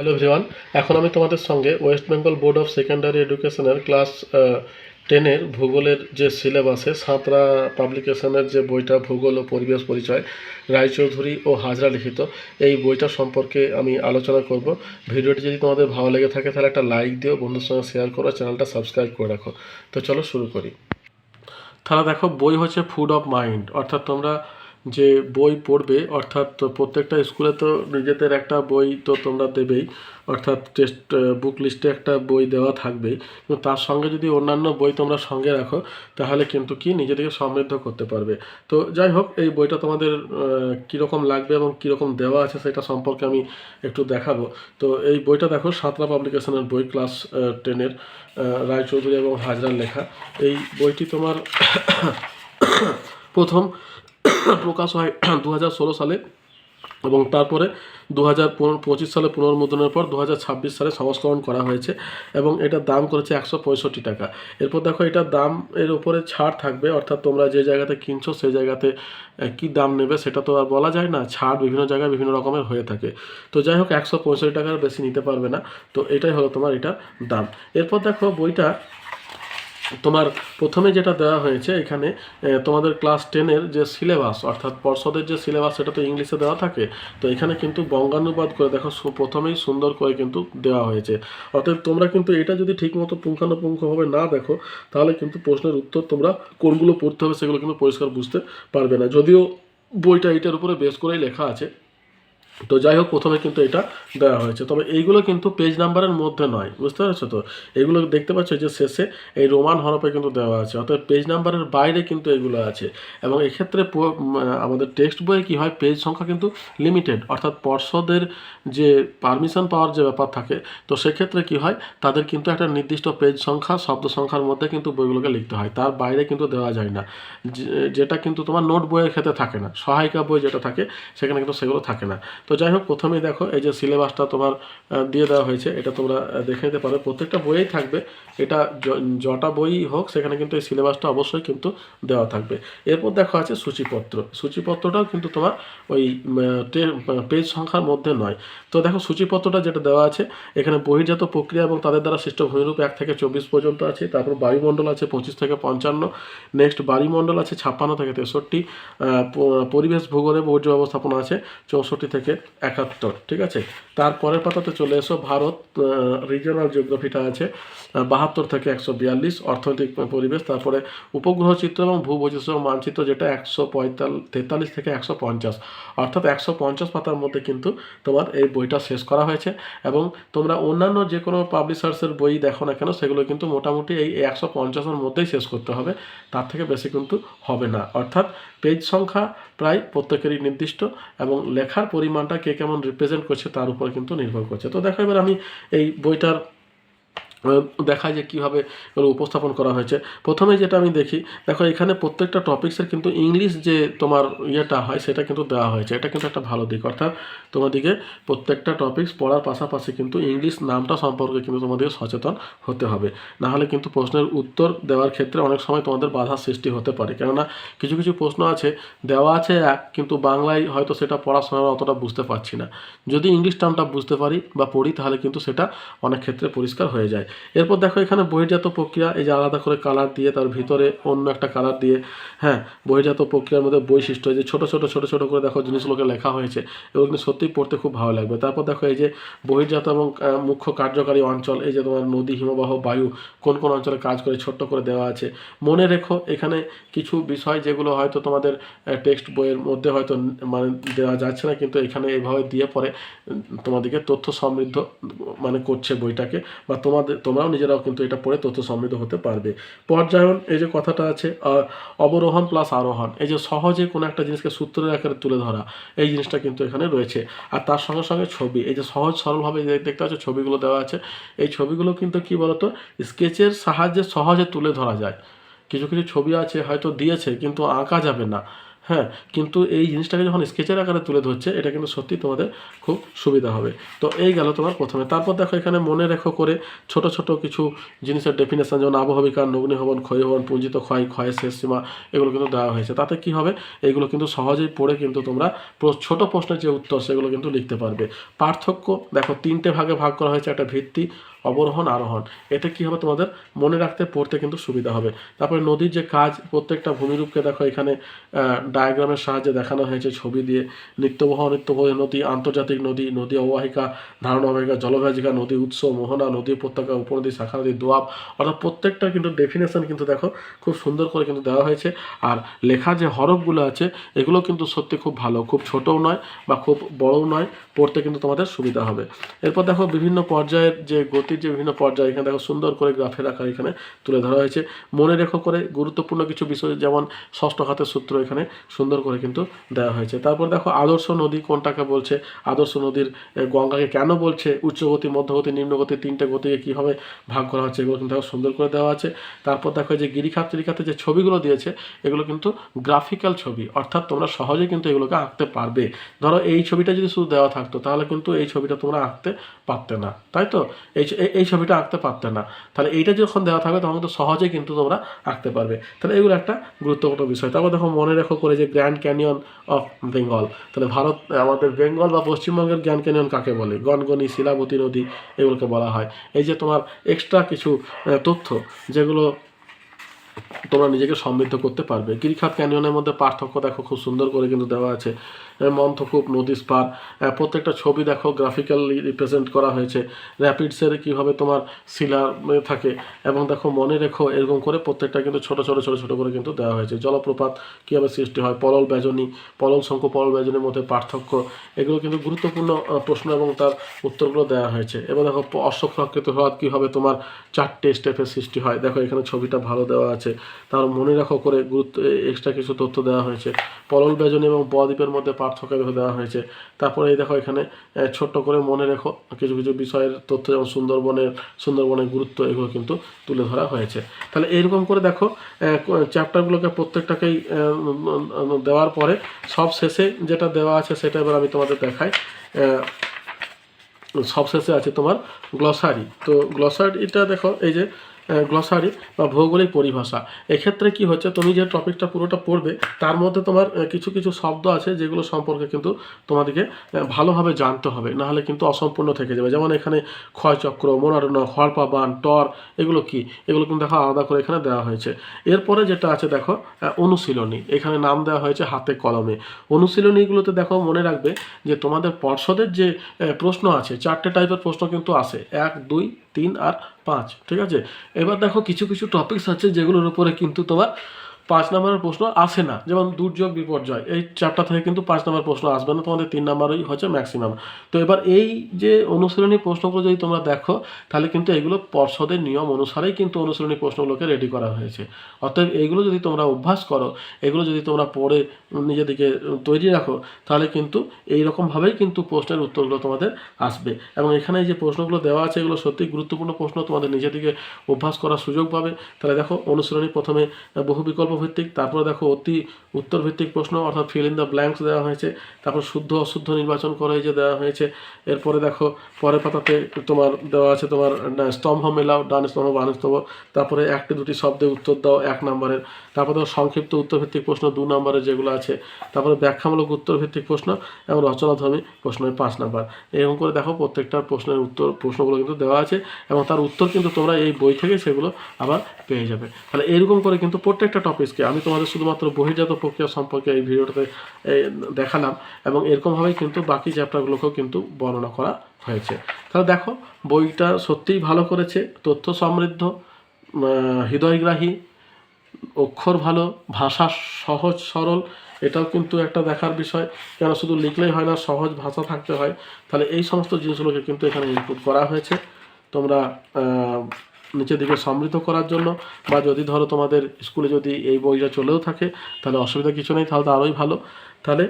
Hello everyone এখন আমি তোমাদের সঙ্গে West Bengal board of secondary এডুকেশনের ক্লাস টেনের ভূগোলের যে সিলেবাসে সাঁতরা পাবলিকেশনের যে বইটা ভূগোল ও পরিবেশ পরিচয় রায়চৌধুরী ও হাজরা লিখিত, এই বইটা সম্পর্কে আমি আলোচনা করব। ভিডিওটি যদি তোমাদের ভালো লেগে থাকে, তাহলে একটা লাইক দিও, বন্ধুর সঙ্গে শেয়ার করো চ্যানেলটা সাবস্ক্রাইব করে রাখো। তো চলো শুরু করি। তাহলে দেখো, বই হচ্ছে ফুড অফ মাইন্ড অর্থাৎ তোমরা যে বই পড়বে, অর্থাৎ প্রত্যেকটা স্কুলে তো নিজেদের একটা বই তো তোমরা দেবেই, অর্থাৎ টেস্ট বুক লিস্টে একটা বই দেওয়া থাকবেই। কিন্তু তার সঙ্গে যদি অন্যান্য বই তোমরা সঙ্গে রাখো, তাহলে কিন্তু কি নিজেদেরকে সমৃদ্ধ করতে পারবে। তো যাই হোক, এই বইটা তোমাদের কীরকম লাগবে এবং কীরকম দেওয়া আছে সেটা সম্পর্কে আমি একটু দেখাবো। তো এই বইটা দেখো, সাঁতরা পাবলিকেশনের বই, ক্লাস টেনের রায়চৌধুরী এবং হাজরার লেখা। এই বইটি তোমার প্রথম প্রকাশ হয় দু হাজার ষোলো সালে এবং তারপরে দু হাজার পঁচিশ সালে পুনর্মুদ্রণের পর দু হাজার ছাব্বিশ সালে সংস্করণ করা হয়েছে এবং এটার দাম করেছে একশো পঁয়ষট্টি টাকা। এরপর দেখো এটার দাম এর উপরে ছাড় থাকবে, অর্থাৎ তোমরা যে জায়গাতে কিনছো সেই জায়গাতে কী দাম নেবে সেটা তো আর বলা যায় না, ছাড় বিভিন্ন জায়গায় বিভিন্ন রকমের হয়ে থাকে। তো যাই হোক, একশো পঁয়ষট্টি টাকার বেশি নিতে পারবে না। তো এটাই হলো তোমার এটা দাম। এরপর দেখো বইটা তোমার প্রথমে যেটা দেওয়া হয়েছে এখানে তোমাদের ক্লাস টেনের যে সিলেবাস, অর্থাৎ পর্ষদের যে সিলেবাস, সেটা তো ইংলিশে দেওয়া থাকে, তো এখানে কিন্তু বঙ্গানুবাদ করে দেখো প্রথমেই সুন্দর করে কিন্তু দেওয়া হয়েছে। অতএব তোমরা কিন্তু এটা যদি ঠিকমতো পুঙ্খানুপুঙ্খভাবে না দেখো, তাহলে কিন্তু প্রশ্নের উত্তর তোমরা কোনগুলো পড়তে হবে সেগুলো কিন্তু পরিষ্কার বুঝতে পারবে না। যদিও বইটা এটার উপরে বেস করেই লেখা আছে তো যাই হোক, প্রথমে কিন্তু এটা দেওয়া হয়েছে। তবে এইগুলো কিন্তু পেজ নাম্বারের মধ্যে নয়, বুঝতে পারছ তো? এগুলো দেখতে পাচ্ছ যে শেষে এই রোমান হরপে কিন্তু দেওয়া আছে অর্থাৎ পেজ নাম্বারের বাইরে কিন্তু এগুলো আছে। এবং এক্ষেত্রে আমাদের টেক্সট বইয়ে কী হয়? পেজ সংখ্যা কিন্তু লিমিটেড অর্থাৎ পর্ষদের যে পারমিশন পাওয়ার যে ব্যাপার থাকে, তো সেক্ষেত্রে কী হয়? তাদের কিন্তু একটা নির্দিষ্ট পেজ সংখ্যা, শব্দ সংখ্যার মধ্যে কিন্তু বইগুলোকে লিখতে হয়। তার বাইরে কিন্তু দেওয়া যায় না। যেটা কিন্তু তোমার নোট বইয়ের ক্ষেত্রে থাকে না, সহায়িকা বই যেটা থাকে, সেখানে কিন্তু সেগুলো থাকে না। তো যাই হোক, প্রথমেই দেখো, এই যে সিলেবাসটা তোমার দিয়ে দেওয়া হয়েছে, এটা তোমরা দেখে নিতে পারো। প্রত্যেকটা বইয়েই থাকবে, এটা যটা বই হোক, সেখানে কিন্তু এই সিলেবাসটা অবশ্যই কিন্তু দেওয়া থাকবে। এরপর দেখো আছে সূচিপত্র। সূচিপত্রটাও কিন্তু তোমার ওই পেজ সংখ্যার মধ্যে নয়। তো দেখো, সূচিপত্রটা যেটা দেওয়া আছে, এখানে বহির্জাত প্রক্রিয়া এবং তাদের দ্বারা সৃষ্ট ভূমিরূপ এক থেকে চব্বিশ পর্যন্ত আছে, তারপর বায়ুমণ্ডল আছে পঁচিশ থেকে পঞ্চান্ন নেক্সট বায়ুমণ্ডল আছে ছাপ্পান্ন থেকে তেষট্টি পরিবেশ, ভূগোলে বর্জ্য ব্যবস্থাপনা আছে চৌষট্টি থেকে একাত্তর, ঠিক আছে? তারপরের পাতাতে চলে এসো, ভারত রিজিওনাল জিওগ্রাফিটা আছে বাহাত্তর থেকে একশো বিয়াল্লিশ, অর্থনৈতিক পরিবেশ, তারপরে উপগ্রহ চিত্র এবং ভূবৈচিত্র্য মানচিত্র যেটা একশো পঁয়তাল্লিশ তেতাল্লিশ থেকে একশো পঞ্চাশ, অর্থাৎ একশো পঞ্চাশ পাতার মধ্যে কিন্তু তোমার এই বইটা শেষ করা হয়েছে এবং তোমরা অন্যান্য যে কোনো পাবলিশার্সের বই দেখো না কেন, সেগুলো কিন্তু মোটামুটি এই একশো পঞ্চাশের মধ্যেই শেষ করতে হবে, তার থেকে বেশি কিন্তু হবে না। অর্থাৎ পেজ সংখ্যা প্রায় প্রত্যেকেরই নির্দিষ্ট এবং লেখার পরিমাণটা কে কেমন রিপ্রেজেন্ট করছে তার উপর কিন্তু নির্ভর করছে। তো দেখো, এবার আমি এই বইটার দেখায় যে কীভাবে উপস্থাপন করা হয়েছে। প্রথমে যেটা আমি দেখি, দেখো এখানে প্রত্যেকটা টপিক্সের কিন্তু ইংলিশ যে তোমার ইয়েটা হয়, সেটা কিন্তু দেওয়া হয়েছে। এটা কিন্তু একটা ভালো দিক। অর্থাৎ তোমাদেরকে প্রত্যেকটা টপিক্স পড়ার পাশাপাশি কিন্তু ইংলিশ নামটা সম্পর্কে কিন্তু তোমাদের সচেতন হতে হবে। নাহলে কিন্তু প্রশ্নের উত্তর দেওয়ার ক্ষেত্রে অনেক সময় তোমাদের বাধার সৃষ্টি হতে পারে। কেননা কিছু কিছু প্রশ্ন আছে, দেওয়া আছে এক, কিন্তু বাংলায় হয়তো সেটা পড়াশোনার অতটা বুঝতে পারছি না। যদি ইংলিশ টার্মটা বুঝতে পারি বা পড়ি, তাহলে কিন্তু সেটা অনেক ক্ষেত্রে পরিষ্কার হয়ে যায়। এরপর দেখো এখানে বহির্জাত প্রক্রিয়া, এই যে আলাদা করে কালার দিয়ে তার ভিতরে অন্য একটা কালার দিয়ে হ্যাঁ বহির্জাত প্রক্রিয়ার মধ্যে বৈশিষ্ট্য যে ছোটো ছোটো ছোটো ছোটো করে দেখো জিনিসগুলোকে লেখা হয়েছে, এগুলো কিন্তু সত্যিই পড়তে খুব ভালো লাগবে। তারপর দেখো এই যে বহির্জাত এবং মুখ্য কার্যকারী অঞ্চল, এই যে তোমার নদী, হিমবাহ, বায়ু, কোন কোন অঞ্চলে কাজ করে ছোট্ট করে দেওয়া আছে। মনে রেখো, এখানে কিছু বিষয় যেগুলো হয়তো তোমাদের টেক্সট বইয়ের মধ্যে হয়তো মানে দেওয়া যাচ্ছে না, কিন্তু এখানে এইভাবে দিয়ে পরে তোমাদেরকে তথ্য সমৃদ্ধ মানে করছে বইটাকে, বা তোমাদের তোমরাও নিজেরাও কিন্তু এটা পড়ে তথ্য সমৃদ্ধ হতে পারবে। পর্যায়ন, এই যে কথাটা আছে অবরোহণ প্লাস আরোহণ, এই যে সহজে কোনো একটা জিনিসকে সূত্রের আকারে তুলে ধরা, এই জিনিসটা কিন্তু এখানে রয়েছে। আর তার সঙ্গে সঙ্গে ছবি, এই যে সহজ সরলভাবে দেখতে পাচ্ছ ছবিগুলো দেওয়া আছে, এই ছবিগুলো কিন্তু কি বলতো, স্কেচের সাহায্যে সহজে তুলে ধরা যায়। কিছু কিছু ছবি আছে হয়তো দিয়েছে, কিন্তু আঁকা যাবে না। হ্যাঁ কিন্তু এই জিনিসটাকে যখন স্কেচের আকারে তুলে ধরছে, এটা কিন্তু সত্যি তোমাদের খুব সুবিধা হবে। তো এই গেল তোমার প্রথমে। তারপর দেখো এখানে মনে রেখো করে ছোট ছোট কিছু জিনিসের ডেফিনেশন যেমন আবহবিকার নগ্নিভবন ক্ষয়ভবন পুঞ্জিত ক্ষয় ক্ষয়ের শেষ সীমা, এগুলো কিন্তু দেওয়া হয়েছে। তাতে কি হবে? এগুলো কিন্তু সহজেই পড়ে কিন্তু তোমরা ছোট প্রশ্নের যে উত্তর, সেগুলো কিন্তু লিখতে পারবে। পার্থক্য, দেখো তিনটে ভাগে ভাগ করা হয়েছে। একটা ভিত্তি অবরোহণ আরোহণ। এতে কি হবে তোমাদের? মনে রাখতে পড়তে কিন্তু সুবিধা হবে। তারপরে নদীর যে কাজ, প্রত্যেকটা ভূমিরূপকে দেখো এখানে ডায়াগ্রামের সাহায্যে দেখানো হয়েছে ছবি দিয়ে। নিত্যবহ নিত্যবহ নদী, আন্তর্জাতিক নদী নদী অববাহিকা, ধারণা অববাহিকা জলভাজিকা নদী উৎস মোহনা, নদী উপত্যকা, উপনদী, শাখা নদী, দোয়াব। অর্থাৎ প্রত্যেকটা কিন্তু ডেফিনেশন কিন্তু দেখো, খুব সুন্দর করে কিন্তু দেওয়া হয়েছে। আর লেখা যে হরফগুলো আছে, এগুলো কিন্তু সত্যি খুব ভালো। খুব ছোটও নয় বা খুব বড়ও নয়, পড়তে কিন্তু তোমাদের সুবিধা হবে। এরপর দেখো বিভিন্ন পর্যায়ের যে গতির যে বিভিন্ন পর্যায় এখানে দেখো সুন্দর করে গ্রাফের রাখা এখানে তুলে ধরা হয়েছে। মনে রেখো করে গুরুত্বপূর্ণ কিছু বিষয়, যেমন ষষ্ঠ খাতের সূত্র এখানে সুন্দর করে কিন্তু দেওয়া হয়েছে। তারপর দেখো আদর্শ নদী কোনটাকে বলছে? আদর্শ নদীর গঙ্গাকে কেন বলছে? উচ্চগতি মধ্যগতি নিম্নগতি তিনটে গতিকে কীভাবে ভাগ করা হচ্ছে এগুলো কিন্তু দেখো সুন্দর করে দেওয়া আছে। তারপর দেখো যে গিরিখাত ত্রিখাতে যে ছবিগুলো দিয়েছে, এগুলো কিন্তু গ্রাফিক্যাল ছবি, অর্থাৎ তোমরা সহজেই কিন্তু এগুলোকে আঁকতে পারবে। ধরো এই ছবিটা যদি শুধু দেওয়া থাকতো, তাহলে কিন্তু এই ছবিটা তোমরা আঁকতে পারতে না, তাই তো? এই এই- ছবিটা আঁকতে পারতে না। তাহলে এইটা যখন দেওয়া থাকবে, তখন তো সহজেই কিন্তু তোমরা আঁকতে পারবে। তাহলে এগুলো একটা গুরুত্বপূর্ণ বিষয়। তারপর দেখো, মনে রেখো করে যে গ্র্যান্ড ক্যানিয়ন অফ বেঙ্গল তাহলে ভারত, আমাদের বেঙ্গল বা পশ্চিমবঙ্গের গ্র্যান্ড ক্যানিয়ন কাকে বলে? গনগনি, শিলাবতী নদী এগুলোকে বলা হয়। এই যে তোমার এক্সট্রা কিছু তথ্য, যেগুলো তোমরা নিজেকে সমৃদ্ধ করতে পারবে। গিরিখাত ক্যানিয়নের মধ্যে পার্থক্য দেখো, খুব সুন্দর করে কিন্তু দেওয়া আছে। মন্থকূপ নদী স্পার প্রত্যেকটা ছবি দেখো গ্রাফিক্যালি রিপ্রেজেন্ট করা হয়েছে। র্যাপিডসের কীভাবে তোমার শিলা থাকে এবং দেখো, মনে রেখো, এরকম করে প্রত্যেকটা কিন্তু ছোট ছোট ছোট ছোট করে কিন্তু দেওয়া হয়েছে। জলপ্রপাত কীভাবে সৃষ্টি হয়, পলল ব্যজনী পলল শঙ্কু পলল ব্যজনীর মধ্যে পার্থক্য, এগুলো কিন্তু গুরুত্বপূর্ণ প্রশ্ন এবং তার উত্তরগুলো দেওয়া হয়েছে। এবার দেখো অশ্বক্ষেত্র হ্রদ কীভাবে তোমার চারটে স্টেপের সৃষ্টি হয়। দেখো, এখানে ছবিটা ভালো দেওয়া আছে। তার মনে রাখো করে গুরুত্ব এক্সট্রা কিছু তথ্য দেওয়া হয়েছে। পলল ব্যজনী এবং বদ্বীপের মধ্যে পার্থক্য দেওয়া হয়েছে। তারপরে এই দেখো এখানে ছোট্ট করে মনে রেখো, কিছু কিছু বিষয়ের তথ্য যেমন সুন্দরবনের সুন্দরবনের গুরুত্ব এগুলো কিন্তু তুলে ধরা হয়েছে। তাহলে এরকম করে দেখো চ্যাপ্টারগুলোকে প্রত্যেকটাকেই দেওয়ার পরে সব শেষে যেটা দেওয়া আছে সেটা এবার আমি তোমাদের দেখাই। সবশেষে আছে তোমার গ্লসারি। তো গ্লসারিটা দেখো, এই যে গ্লসারি বা ভৌগোলিক পরিভাষা। এক্ষেত্রে কি হচ্ছে, তুমি যে টপিকটা পুরোটা পড়বে, তার মধ্যে তোমার কিছু কিছু শব্দ আছে যেগুলো সম্পর্কে কিন্তু তোমাদেরকে ভালোভাবে জানতে হবে নাহলে কিন্তু অসম্পূর্ণ থেকে যাবে। যেমন এখানে ক্ষয়চক্র মোনারণ হরপা বান টর, এগুলো কি? এগুলো কিন্তু দেখো আলাদা করে এখানে দেওয়া হয়েছে। এরপরে যেটা আছে দেখো অনুশীলনী। এখানে নাম দেওয়া হয়েছে হাতে কলমে। অনুশীলনীগুলোতে দেখো মনে রাখবে যে তোমাদের পর্ষদের যে প্রশ্ন আছে, চারটে টাইপের প্রশ্ন কিন্তু আসে এক, দুই তিন আর পাঁচ, ঠিক আছে? এবার দেখো কিছু কিছু টপিকস আছে যেগুলোর উপরে কিন্তু তোমার পাঁচ নম্বরের প্রশ্ন আসে না। যেমন দুর্যোগ, বিপর্যয়, এই চারটা থেকে কিন্তু পাঁচ নম্বর প্রশ্ন আসবে না, তোমাদের তিন নম্বরই হচ্ছে ম্যাক্সিমাম তো এবার এই যে অনুশীলনী প্রশ্নগুলো যদি তোমরা দেখো, তাহলে কিন্তু এগুলো পর্ষদের নিয়ম অনুসারেই কিন্তু অনুশীলনী প্রশ্নগুলোকে রেডি করা হয়েছে। অতএব এইগুলো যদি তোমরা অভ্যাস করো, এগুলো যদি তোমরা পড়ে নিজেদেরকে তৈরি রাখো, তাহলে কিন্তু এই রকমভাবেই কিন্তু প্রশ্নের উত্তরগুলো তোমাদের আসবে। এবং এখানে যে প্রশ্নগুলো দেওয়া আছে, এগুলো সত্যি গুরুত্বপূর্ণ প্রশ্ন, তোমাদের নিজেদেরকে অভ্যাস করার সুযোগ পাবে। তাহলে দেখো, অনুশীলনী প্রথমে বহু বিকল্প ভিত্তিক তারপরে দেখো অতি উত্তর ভিত্তিক প্রশ্ন, অর্থাৎ ফিল ইন দ্য ব্ল্যাঙ্কস দেওয়া হয়েছে, তারপর শুদ্ধ অশুদ্ধ নির্বাচন করে যে দেওয়া হয়েছে, এরপরে দেখো পরের পাতাতে তোমার দেওয়া আছে তোমার স্তম্ভ মেলাও, ডান স্তম্ভ বান স্তম্ভ, তারপরে একটি দুটি শব্দে উত্তর দাও, এক নম্বরের, তারপর দেখো সংক্ষিপ্ত উত্তর ভিত্তিক প্রশ্ন দু নম্বরের যেগুলো আছে, তারপরে ব্যাখ্যামূলক উত্তর ভিত্তিক প্রশ্ন এবং রচনাধর্মী প্রশ্নের পাঁচ নাম্বার, এরকম করে দেখো প্রত্যেকটার প্রশ্নের উত্তর, প্রশ্নগুলো কিন্তু দেওয়া আছে এবং তার উত্তর কিন্তু তোমরা এই বই থেকে সেগুলো আবার পেয়ে যাবে, তাহলে এরকম করে কিন্তু প্রত্যেকটা টপিকসকে আমি তোমাদের শুধুমাত্র বহির্জাত প্রক্রিয়া সম্পর্কে এই ভিডিওটাতে দেখালাম এবং এরকমভাবেই কিন্তু বাকি চ্যাপ্টারগুলোকেও কিন্তু বর্ণনা করা হয়েছে। তাহলে দেখো, বইটা সত্যিই ভালো করেছে, তথ্য সমৃদ্ধ হৃদয়গ্রাহী, অক্ষর ভালো, ভাষা সহজ, সরল, এটাও কিন্তু একটা দেখার বিষয়। কেন শুধু লিখলেই হয় না, সহজ ভাষা থাকতে হয়। তাহলে এই সমস্ত জিনিসগুলোকে কিন্তু এখানে ইনপুট করা হয়েছে। তোমরা নিচের দিকে সমৃদ্ধ করার জন্য, বা যদি ধরো তোমাদের স্কুলে যদি এই বইটা চলেও থাকে, তাহলে অসুবিধা কিছু নেই, তাহলে তো আরোই ভালো। তাহলে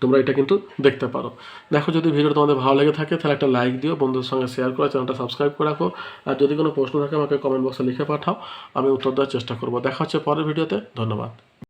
তোমরা এটা কিন্তু দেখতে পারো। দেখো, যদি ভিডিও তোমাদের ভালো লেগে থাকে, তাহলে একটা লাইক দিও, বন্ধুদের সঙ্গে শেয়ার করো, চ্যানেলটা সাবস্ক্রাইব করে রাখো। আর যদি কোনো প্রশ্ন থাকে, আমাকে কমেন্ট বক্সে লিখে পাঠাও, আমি উত্তর দেওয়ার চেষ্টা করব। দেখা হচ্ছে পরের ভিডিওতে, ধন্যবাদ।